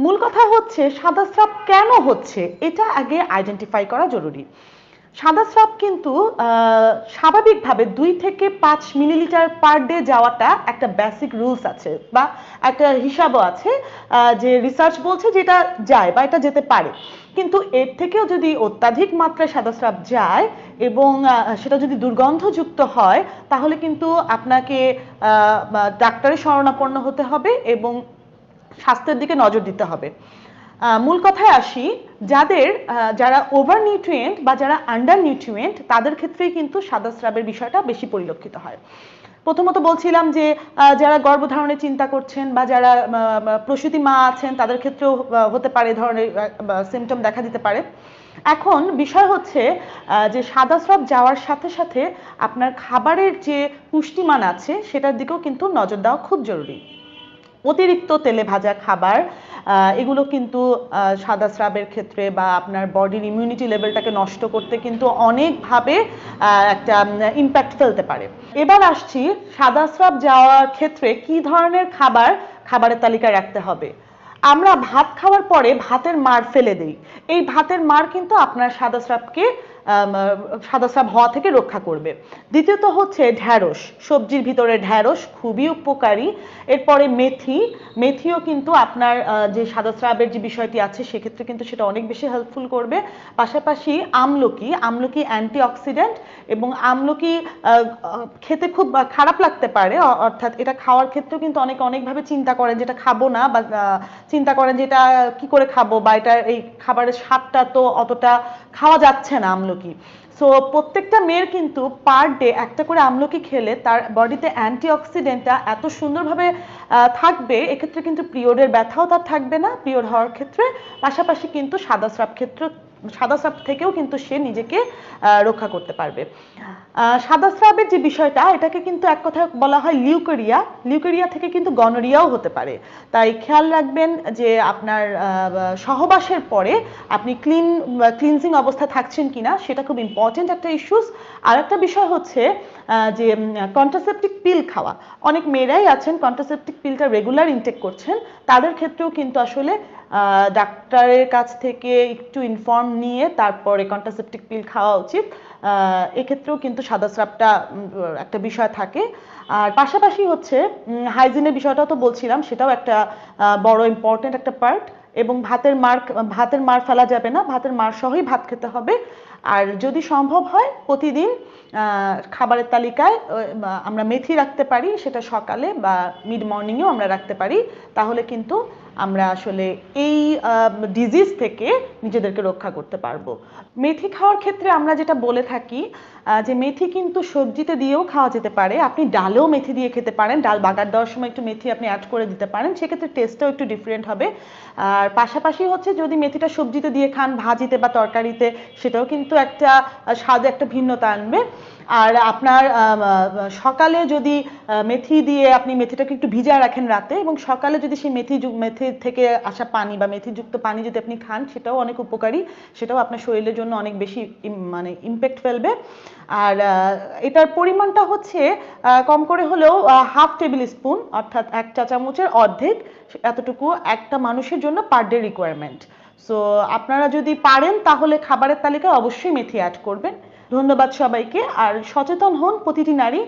মূল কথা হচ্ছে সাদা স্রাব কেন হচ্ছে? এটা আগে আইডেন্টিফাই করা জরুরি। সাদা স্রাব কিন্তু স্বাভাবিকভাবে দুই থেকে পাঁচ মিলিলিটার পার ডে যাওয়াটা একটা বেসিক রুলস আছে বা একটা হিসাবও আছে যে রিসার্চ বলছে যে এটা যায় বা এটা যেতে পারে। কিন্তু এর থেকেও যদি অত্যাধিক মাত্রায় সাদা স্রাব যায় এবং সেটা যদি দুর্গন্ধযুক্ত হয়, তাহলে কিন্তু আপনাকে ডাক্তারের শরণাপন্ন হতে হবে এবং স্বাস্থ্যের দিকে নজর দিতে হবে। মূল কথায় আসি, যাদের যারা ওভার নিউট্রিয়েন্ট বা যারা আন্ডার নিউট্রিয়েন্ট তাদের ক্ষেত্রেই কিন্তু সাদা স্রাবের বিষয়টা বেশি পরিলক্ষিত হয়। প্রথমত বলছিলাম যে যারা গর্ভধারণের চিন্তা করছেন বা যারা প্রসূতি মা আছেন, তাদের ক্ষেত্রেও হতে পারে ধরনের সিমটম দেখা দিতে পারে। এখন বিষয় হচ্ছে যে সাদা স্রাব যাওয়ার সাথে সাথে আপনার খাবারের যে পুষ্টিমান আছে, সেটার দিকেও কিন্তু নজর দেওয়া খুব জরুরি। অতিরিক্ত তেলে ভাজা খাবার এগুলো কিন্তু সাদা স্রাবের ক্ষেত্রে বা আপনার বডির ইমিউনিটি লেভেলটাকে নষ্ট করতে কিন্তু অনেকভাবে একটা ইম্প্যাক্ট ফেলতে পারে। এবার আসছি সাদা স্রাব যাওয়ার ক্ষেত্রে কি ধরনের খাবার খাবারের তালিকায় রাখতে হবে? আমরা ভাত খাওয়ার পরে ভাতের মার ফেলে দিই। এই ভাতের মার কিন্তু আপনার সাদা স্রাবকে আম, সাদা স্রাব হওয়া থেকে রক্ষা করবে। দ্বিতীয়ত হচ্ছে ঢ্যাঁড়স। সবজির ভিতরে ঢ্যাঁড়স খুবই উপকারী। এরপরে মেথি। মেথিও কিন্তু আপনার যে সাদা স্রাবের যে বিষয়টি আছে সেক্ষেত্রে কিন্তু সেটা অনেক বেশি হেল্পফুল করবে। পাশাপাশি আমলকি। আমলকি অ্যান্টিঅক্সিডেন্ট এবং আমলকি খেতে খুব খারাপ লাগতে পারে অর্থাৎ এটা খাওয়ার ক্ষেত্রেও কিন্তু অনেক, অনেকভাবে চিন্তা করেন যেটা খাব না বা চিন্তা করেন যে এটা কি করে খাব বা এটা এই খাবারের স্বাদটা তো অতটা খাওয়া যাচ্ছে না আমলকি। সো প্রত্যেকটা মেয়ের কিন্তু পার ডে একটা করে আমলকি খেলে তার বডিতে অ্যান্টিঅক্সিডেন্টটা এত সুন্দরভাবে থাকবে, এক্ষেত্রে কিন্তু পিরিয়ডের ব্যথাও তার থাকবে না, পিরিয়ড হওয়ার ক্ষেত্রে। পাশাপাশি কিন্তু সাদা স্রাব ক্ষেত্র সাদা স্রাব থেকেও কিন্তু সে নিজেকে রক্ষা করতে পারবে। সাদা স্রাবের যে বিষয়টা, এটাকে কিন্তু এক কথায় বলা হয় লিউকেরিয়া। লিউকেরিয়া থেকে কিন্তু গনোরিয়াও হতে পারে। তাই খেয়াল রাখবেন যে আপনার সহবাসের পরে আপনি ক্লিন ক্লিনজিং অবস্থা থাকছেন কিনা, সেটা খুব ইম্পর্টেন্ট একটা ইস্যুস আর একটা বিষয় হচ্ছে যে কন্ট্রাসেপটিক পিল খাওয়া। অনেক মেয়েরাই আছেন কন্ট্রাসেপটিক পিলটা রেগুলার ইনটেক করছেন। তাদের ক্ষেত্রেও কিন্তু আসলে ডাক্তারের কাছ থেকে একটু ইনফর্ম নিয়ে তারপরে কন্ট্রাসেপটিক পিল খাওয়া উচিত। এক্ষেত্রেও কিন্তু সাদা স্রাবটা একটা বিষয় থাকে। আর পাশাপাশি হচ্ছে হাইজিনের বিষয়টাও তো বলছিলাম, সেটাও একটা বড় ইম্পর্টেন্ট একটা পার্ট এবং ভাতের মার ভাতের মার ফেলা যাবে না, ভাতের মার সহই ভাত খেতে হবে। আর যদি সম্ভব হয়, প্রতিদিন খাবারের তালিকায় আমরা মেথি রাখতে পারি, সেটা সকালে বা মিড মর্নিংয়েও আমরা রাখতে পারি। তাহলে কিন্তু আমরা আসলে এই ডিজিজ থেকে নিজেদেরকে রক্ষা করতে পারব। মেথি খাওয়ার ক্ষেত্রে আমরা যেটা বলে থাকি যে মেথি কিন্তু সবজিতে দিয়েও খাওয়া যেতে পারে। আপনি ডালেও মেথি দিয়ে খেতে পারেন। ডাল বাগার দেওয়ার সময় একটু মেথি আপনি অ্যাড করে দিতে পারেন। সেক্ষেত্রে টেস্টটাও একটু ডিফারেন্ট হবে। আর পাশাপাশি হচ্ছে যদি মেথিটা সবজিতে দিয়ে খান, ভাজিতে বা তরকারিতে, সেটাও কিন্তু একটা স্বাদে একটা ভিন্নতা আনবে। আর আপনার সকালে যদি মেথি দিয়ে আপনি মেথিটাকে একটু ভিজা রাখেন রাতে এবং সকালে যদি সেই মেথি মেথি থেকে আসা পানি বা মেথিযুক্ত পানি যদি আপনি খান, সেটাও অনেক উপকারী। সেটাও আপনার শরীরের জন্য অনেক বেশি মানে ইম্প্যাক্ট ফেলবে। আর এটার পরিমাণটা হচ্ছে কম করে হলেও হাফ টেবিল স্পুন অর্থাৎ এক চা চামচের অর্ধেক, এতটুকু একটা মানুষের জন্য পার ডে রিকোয়ারমেন্ট সো আপনারা যদি পারেন, তাহলে খাবারের তালিকায় অবশ্যই মেথি অ্যাড করবেন। ধন্যবাদ সবাইকে, আর সচেতন হন প্রতিটি নারী।